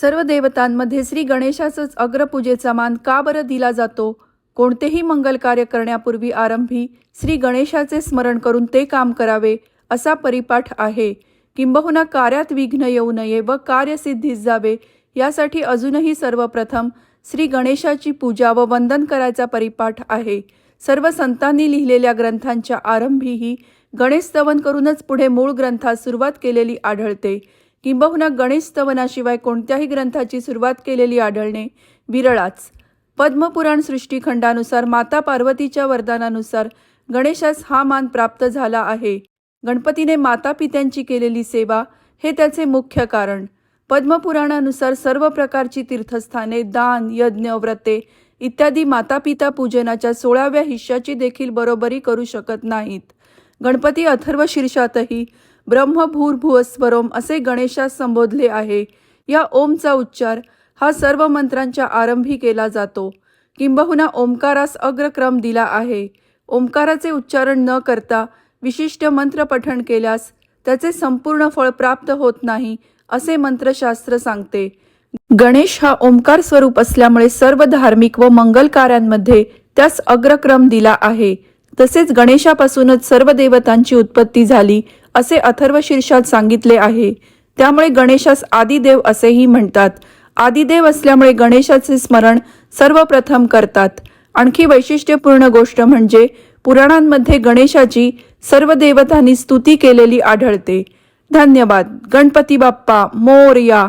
सर्व देवतांमध्ये श्री गणेशाचंच अग्रपूजेचा मान का बरं दिला जातो? कोणतेही मंगल कार्य करण्यापूर्वी आरंभी श्री गणेशाचे स्मरण करून ते काम करावे असा परिपाठ आहे. किंबहुना कार्यात विघ्न येऊ नये व कार्यसिद्धीस जावे यासाठी अजूनही सर्वप्रथम श्री गणेशाची पूजा व वंदन करायचा परिपाठ आहे. सर्व संतांनी लिहिलेल्या ग्रंथांच्या आरंभीही गणेश स्तवन करूनच पुढे मूळ ग्रंथास सुरुवात केलेली आढळते. किंबहुना गणेश स्तवनाशिवाय कोणत्याही ग्रंथाची सुरुवात केलेली आढळणे विरळाच. पद्मपुराण सृष्टीखंडानुसार माता पार्वतीच्या वरदानानुसार गणेशास हा मान प्राप्त झाला आहे. गणपतीने माता पित्यांची केलेली सेवा हे त्याचे मुख्य कारण. पद्मपुराणानुसार सर्व प्रकारची तीर्थस्थाने दान यज्ञ व्रते इत्यादी माता पिता पूजनाच्या सोळाव्या हिश्श्याची देखील बरोबरी करू शकत नाहीत. गणपती अथर्व शीर्षातही ब्रह्मभूर्भुवस्वरोम असे गणेशास संबोधले आहे. या ओमचा उच्चार हा सर्व मंत्रांच्या आरंभी केला जातो. किंबहुना ओंकारास अग्रक्रम दिला आहे. ओंकाराचे उच्चारण न करता विशिष्ट मंत्र पठण केल्यास त्याचे संपूर्ण फळ प्राप्त होत नाही असे मंत्रशास्त्र सांगते. गणेश हा ओंकार स्वरूप असल्यामुळे सर्व धार्मिक व मंगल कार्यांमध्ये त्यास अग्रक्रम दिला आहे. तसेच गणेशापासूनच सर्व देवतांची उत्पत्ती झाली असे अथर्व शीर्षात सांगितले आहे. त्यामुळे गणेशास आदिदेव असेही म्हणतात. आदिदेव असल्यामुळे गणेशाचे स्मरण सर्वप्रथम करतात. आणखी वैशिष्ट्यपूर्ण गोष्ट म्हणजे पुराणांमध्ये गणेशाची सर्व देवतांनी स्तुती केलेली आढळते. धन्यवाद. गणपती बाप्पा मोरया.